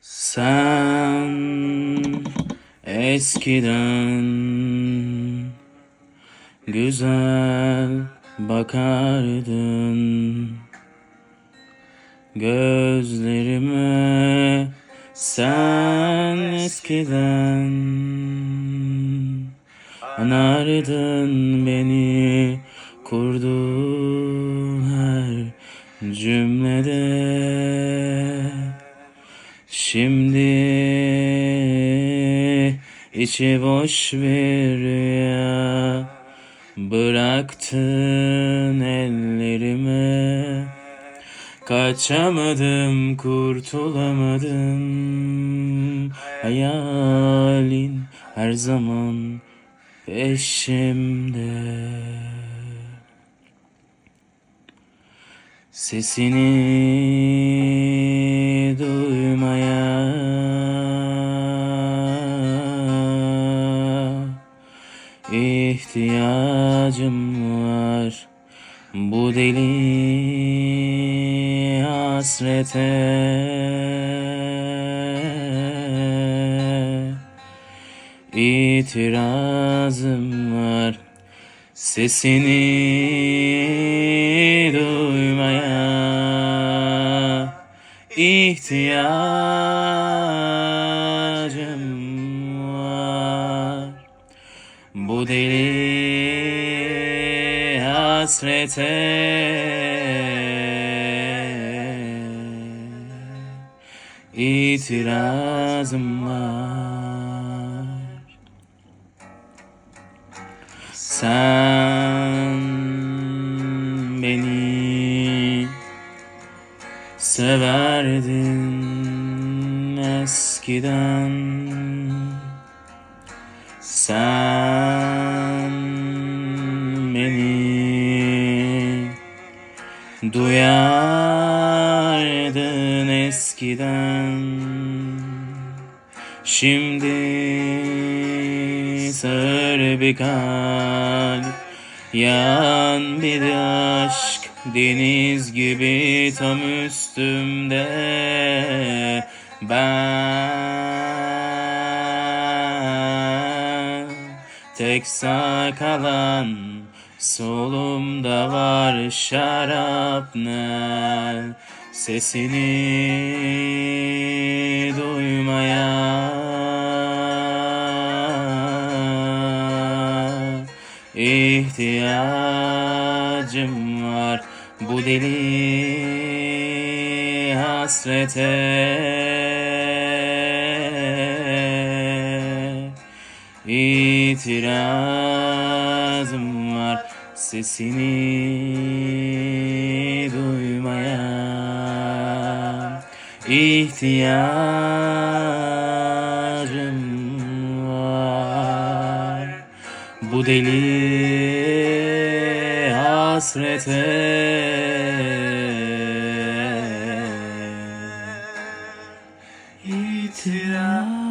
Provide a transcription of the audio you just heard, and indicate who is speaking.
Speaker 1: Sen eskiden güzel bakardın. Gözlerime sen eskiden anardın beni kurduğun her cümlede Şimdi içi boş bir rüya bıraktın ellerime Kaçamadım kurtulamadım. Hayalin her zaman peşimde. Sesini ihtiyacım var. Bu deli hasrete. İtirazım var. Sesini duymaya. İhtiyacım Bu deli hasrete itirazım var. Sen beni severdin eskiden. Sen duyardın eskiden. Şimdi sır bir kalp. Yan bir aşk deniz gibi tam üstümde. Ben tek sağ kalan solumda var şarapnel Sesini duymaya. İhtiyacım var bu deli hasrete. İtirazım sesini duymaya ihtiyarım var. Bu deli hasrete ihtiyar